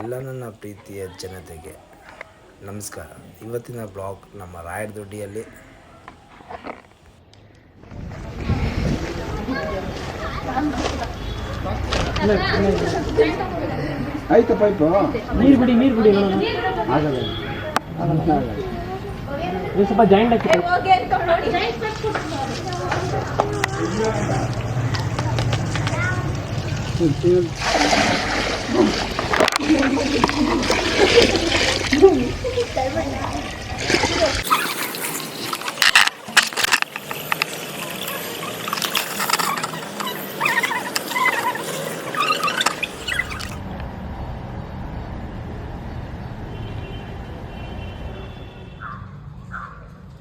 ಎಲ್ಲ ನನ್ನ ಪ್ರೀತಿಯ ಜನತೆಗೆ ನಮಸ್ಕಾರ. ಇವತ್ತಿನ ಬ್ಲಾಗ್ ನಮ್ಮ ರಾಯರದೊಡ್ಡಿಯಲ್ಲಿ. ಆಯ್ತಾ ಪೈಪು ನೀರು ಬಿಡಿ ನೀರು ಬಿಡಿ ಆಗಲ್ಲ ನೀವು ಸ್ವಲ್ಪ ಜಾಯಿಂಟ್ ಹಾಕಿ.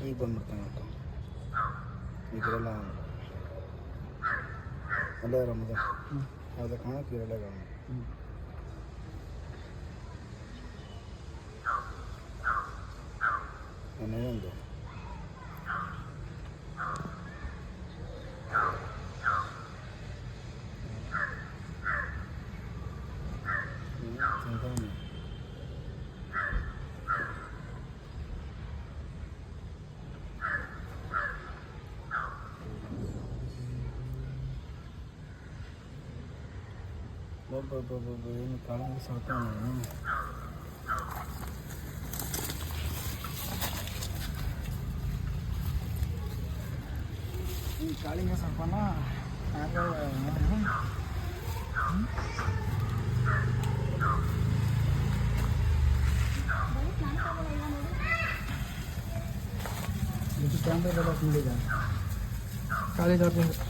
ಈಗ ಬಂದ್ಬಿಡ್ತಾನೆ ಅಕ್ಕ ಇದರೆಲ್ಲ ಅಲ್ಲೇ ರಮದ Amanhã dá. Bobo, bobo, bobo, no carro não solta. ಈ ಕಾಳಿಂಗ ಸಾಕೋಣ ಇದು ಕ್ಯಾಮ್ರಾ ಬರೋಕೆ ನೋಡಿದ ಕಾಲೇಜ್ ಅವ್ರದ್ದು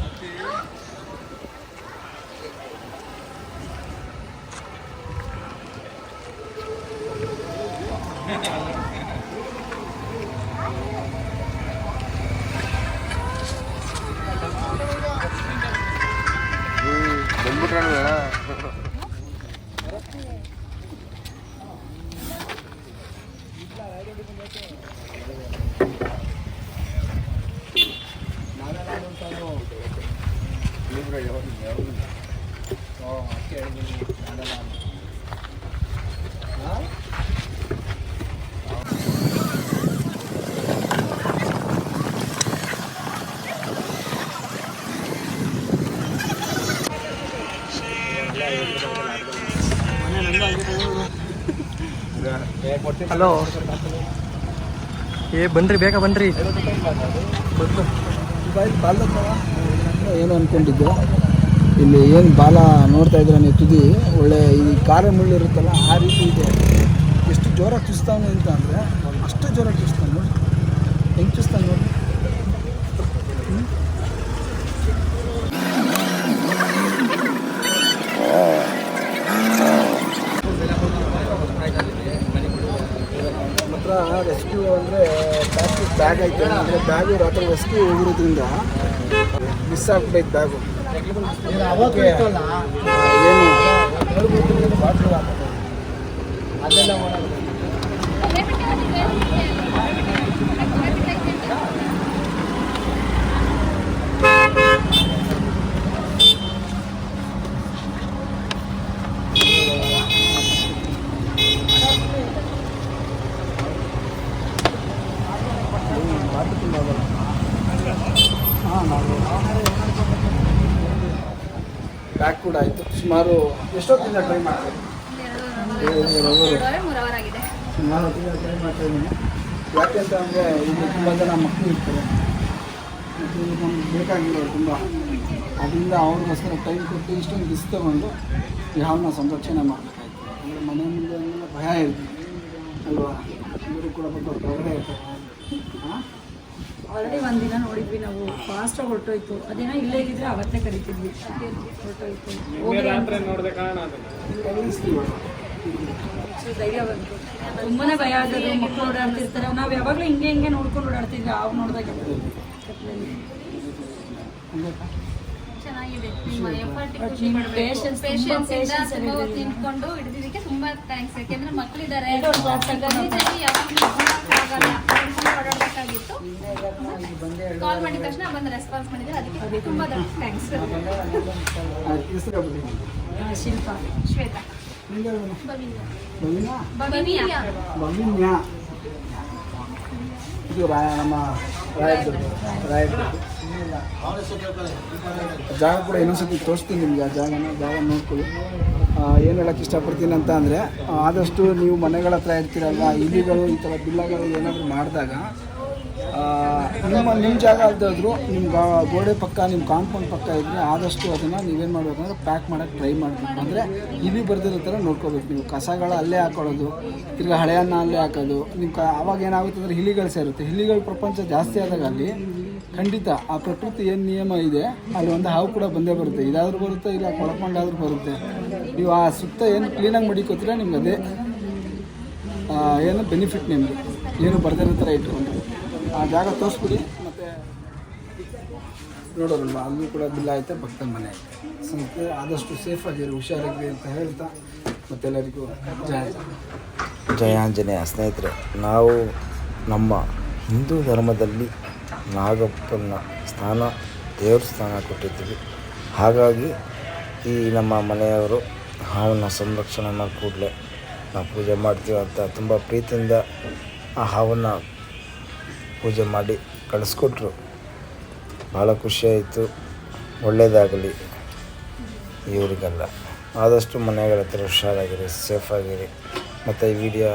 మెంబుట్రాను కదా ఎవరు ఎవరు ಹಲೋ ಏ, ಬನ್ರಿ, ಬೇಗ ಬನ್ರಿ. ಏನು ಅನ್ಕೊಂಡಿದ್ದು. ಇಲ್ಲಿ ಏನು ಬಾಲ ನೋಡ್ತಾ ಇದ್ರೆ ನೀವು ತುದಿ? ಒಳ್ಳೆ ಈ ಕಾರ ಮುಳ್ಳು ಇರುತ್ತಲ್ಲ, ಆ ರೀತಿ ಇದೆ. ಎಷ್ಟು ಜೋರಾಗಿ ಚುಸ್ತಾವನೆ ಅಂತ ಅಂದರೆ, ಅಷ್ಟು ಜೋರಾಗಿ ಚುಸ್ತಾನೆ ನೋಡಿ ಹೆಂಗೆ ಚುಸ್ತಾನೆ ನೋಡಿ ರೆಸ್ಕ್ಯೂ ಅಂದರೆ ಪ್ಲಾಸ್ಟಿಕ್ ಬ್ಯಾಗ್ ಐತೆ. ಅಂದರೆ ಬ್ಯಾಗು ರಾತ್ರಿ ರೆಸ್ಕ್ಯೂ ಹೋಗಿರೋದ್ರಿಂದ ಮಿಸ್ ಆಗ್ಬಿಟ್ಟೈತೆ ಬ್ಯಾಗು ಏನು ಬಾಟ್ಲು ಹಾಕೋದು. ಅದೆಲ್ಲ ಮಾಡೋದು ಹಾಂ ನಾವು ಬ್ಯಾಗ್ ಕೂಡ ಆಯಿತು. ಸುಮಾರು ಎಷ್ಟೊತ್ತಿಂದ ಟ್ರೈ ಮಾಡ್ತೀವಿ ಸುಮಾರು ಹೊತ್ತಿಂದ ಟ್ರೈ ಮಾಡ್ತಾ ಇದ್ದೀನಿ. ಯಾಕೆಂತ ಅಂದರೆ ಇಲ್ಲಿ ತುಂಬ ಜನ ಮಕ್ಕಳು ಇರ್ತಾರೆ. ಮತ್ತು ನಮ್ಗೆ ತುಂಬ. ಅದರಿಂದ ಅವ್ರಿಗೋಸ್ಕರ ಟೈಮ್ ಕೊಟ್ಟು ಇಷ್ಟೊಂದು ಬಿಸ್ ತೊಗೊಂಡು ಈ ಹಾವನ್ನ ಸಂರಕ್ಷಣೆ ಮಾಡಬೇಕಾಯ್ತು. ಅಂದರೆ ಮನೆ ಮುಂದೆ ಭಯ ಇರ್ತದೆ ಅಲ್ವಾ? ಇವರು ಕೂಡ ಬಂದು ಹೊರಗಡೆ ಇರ್ತಾರೆ. ಹಾಂ ಆಲ್ರೆಡಿ ಒಂದಿನ ನೋಡಿದ್ವಿ ನಾವು. ಫಾಸ್ಟಾಗಿ ಹೊರಟೋಯ್ತು. ಅದೇನೋ ಇಲ್ಲೇ ಇದ್ರೆ ಅವತ್ತೇ ಕರಿತಿದ್ವಿ. ಹೊರಟೋಯ್ತು. ಸೊ ಧೈರ್ಯ ಬಂತು. ತುಂಬಾನೇ ಭಯ ಆಗೋದು ಮಕ್ಕಳು ಓಡಾಡ್ತಿರ್ತಾರೆ. ನಾವು ಯಾವಾಗಲೂ ಹಿಂಗೆ ಹಿಂಗೆ ನೋಡ್ಕೊಂಡು ಓಡಾಡ್ತಿದ್ವಿ. ಅವಾಗ ನೋಡಿದಾಗ. ಚೆನ್ನಾಗಿದೆ. ನಿಮ್ಮ ಖುಷಿ ಪಡ್ಬೇಕು. ತುಂಬಾ ಇಂದ ತುಂಬಾ ಹೊತ್ತು ನಿಂತ್ಕೊಂಡು ಹಿಡಿದಿದ್ದಕ್ಕೆ ತುಂಬಾ ಥ್ಯಾಂಕ್ಸ್ ಯಾಕೆಂದ್ರೆ ಮಕ್ಕಳಿದ್ದಾರೆ ಯಾವಾಗ್ಲೂ ಓಡಾಡ್ಬೇಕಾಗಿತ್ತು ಕಾಲ್ ಮಾಡಿದ ತಕ್ಷಣ ಬಂದು ರೆಸ್ಪಾನ್ಸ್ ಮಾಡಿದ್ರೆ ಅದಕ್ಕೆ ತುಂಬಾ ಥ್ಯಾಂಕ್ಸ್ ಶಿಲ್ಪ. ಶ್ವೇತಾ. ಇದು ನಮ್ಮ ಜಾಗ ಕೂಡ ಇನ್ನೊಂದ್ಸತಿ ತೋರಿಸ್ತೀನಿ ನಿಮಗೆ ಆ ಜಾಗನ ಜಾಗ ನೋಡ್ಕೊಳ್ಳಿ. ಏನು ಹೇಳೋಕ್ಕೆ ಇಷ್ಟಪಡ್ತೀನಿ ಅಂತ ಅಂದರೆ ಆದಷ್ಟು ನೀವು ಮನೆಗಳ ಹತ್ರ ಇರ್ತೀರಲ್ಲ ಇಲಿಗಳು, ಈ ಥರ ಬಿಲ್ಲಗಳು ಏನಾದರೂ ಮಾಡಿದಾಗ ನಿಮ್ಮ ನಿಮ್ಮ ಜಾಗ ಅಲ್ದಾದ್ರು ನಿಮ್ಮ ಗೋಡೆ ಪಕ್ಕ ನಿಮ್ಮ ಕಾಂಪೌಂಡ್ ಪಕ್ಕ ಇದ್ದರೆ ಆದಷ್ಟು ಅದನ್ನು ನೀವೇನು ಮಾಡಬೇಕಂದ್ರೆ ಪ್ಯಾಕ್ ಮಾಡೋಕ್ಕೆ ಟ್ರೈ ಮಾಡಬೇಕು. ಅಂದರೆ ಇಲ್ಲಿ ಬರ್ದಿರೋ ಥರ ನೋಡ್ಕೋಬೇಕು ನೀವು. ಕಸಗಳ ಅಲ್ಲೇ ಹಾಕೊಳ್ಳೋದು, ತಿರ್ಗಿ ಹಳೆಯನ್ನ ಅಲ್ಲೇ ಹಾಕೋದು ನಿಮ್ಮ ಕ, ಅವಾಗ ಏನಾಗುತ್ತೆ ಅಂದರೆ ಹಿಲಿಗಳು ಸೇರುತ್ತೆ. ಹಿಲಿಗಳ ಪ್ರಪಂಚ ಜಾಸ್ತಿ ಆದಾಗ ಅಲ್ಲಿ ಖಂಡಿತ, ಆ ಪ್ರಕೃತಿ ಏನು ನಿಯಮ ಇದೆ, ಅಲ್ಲಿ ಒಂದು ಹಾವು ಕೂಡ ಬಂದೇ ಬರುತ್ತೆ. ಇದಾದರೂ ಬರುತ್ತೆ, ಇಲ್ಲ ಕೊಳಕೊಂಡಾದ್ರೂ ಬರುತ್ತೆ. ನೀವು ಆ ಸುತ್ತ ಏನು ಕ್ಲೀನಾಗಿ ಮಡಿಕೋತೀರ ನಿಮ್ಗೆ ಅದೇ ಏನು ಬೆನಿಫಿಟ್ ನಿಮಗೆ? ಏನು ಬರ್ದಿರೋ ಥರ ಇಟ್ಕೊಂಡು. ಆ ಜಾಗ ತೋರಿಸ್ಬಿಡಿ, ಮತ್ತು ನೋಡೋರಲ್ವ ಅಲ್ಲೂ ಕೂಡ ಬಿಲ್ ಐತೆ ಭಕ್ತನ ಮನೆ ಐತೆ ಸಂತೆ ಆದಷ್ಟು ಸೇಫಾಗಿರಿ ಹುಷಾರಾಗಿರಿ ಅಂತ ಹೇಳ್ತಾ, ಮತ್ತೆಲ್ಲರಿಗೂ ಜಯ ಜಯ ಆಂಜನೇಯ ಸ್ನೇಹಿತರೆ, ನಾವು ನಮ್ಮ ಹಿಂದೂ ಧರ್ಮದಲ್ಲಿ ನಾಗಪ್ಪನ ಸ್ಥಾನ, ದೇವ್ರ ಸ್ಥಾನ ಕೊಟ್ಟಿದ್ದೀವಿ. ಹಾಗಾಗಿ ಈ ನಮ್ಮ ಮನೆಯವರು ಹಾವನ್ನು ಸಂರಕ್ಷಣೆ ಮಾಡಿ ಕೂಡಲೇ ನಾವು ಪೂಜೆ ಮಾಡ್ತೀವಿ ಅಂತ ತುಂಬ ಪ್ರೀತಿಯಿಂದ ಆ ಹಾವನ್ನು ಪೂಜೆ ಮಾಡಿ ಕಳಿಸ್ಕೊಟ್ರು. ಭಾಳ ಖುಷಿಯಾಯಿತು. ಒಳ್ಳೆಯದಾಗಲಿ ಇವರಿಗೆಲ್ಲ. ಆದಷ್ಟು ಮನೆಗಳ ಹತ್ರ ಹುಷಾರಾಗಿರಿ, ಸೇಫಾಗಿರಿ. ಮತ್ತು ಈ ವಿಡಿಯೋ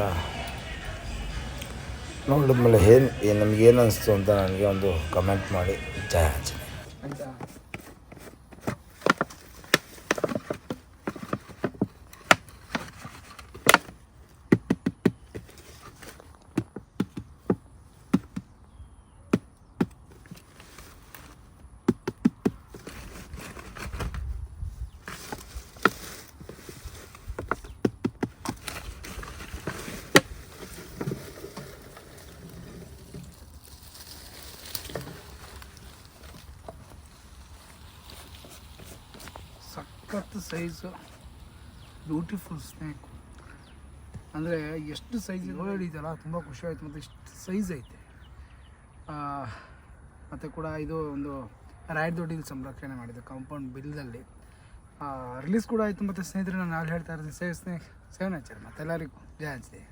ನೋಡಿದ್ಮೇಲೆ ಏನು ನಮಗೇನು ಅನಿಸ್ತು ಅಂತ ನನಗೆ ಒಂದು ಕಮೆಂಟ್ ಮಾಡಿ. ಜಯ ಆಂಜನೇಯ ಆಯಿತಾ ಸಖತ್ ಸೈಜು ಬ್ಯೂಟಿಫುಲ್ ಸ್ನೇಕ್ ಅಂದರೆ ಎಷ್ಟು ಸೈಜ್ ಇದೆಯಲ್ಲ, ತುಂಬ ಖುಷಿ ಆಯಿತು ಮತ್ತು ಇಷ್ಟು ಸೈಜ್ ಐತೆ. ಮತ್ತು ಕೂಡ ಇದು ಒಂದು ರಾಯ್ ದೊಡ್ಡಿಲ್ ಸಂರಕ್ಷಣೆ ಮಾಡಿದೆ ಕಾಂಪೌಂಡ್ ಬಿಲ್ದಲ್ಲಿ ರಿಲೀಸ್ ಕೂಡ ಆಯಿತು. ಮತ್ತು ಸ್ನೇಹಿತರೆ, ನಾನು ಅಲ್ಲಿ ಹೇಳ್ತಾ ಇರ್ತೀನಿ ಸೇವ್ ಸ್ನೇಕ್ ಸೇವ್ ನೇಚರ್ ಮತ್ತೆಲ್ಲರಿಗೂ. ಜಯ ಆಂಜನೇಯ.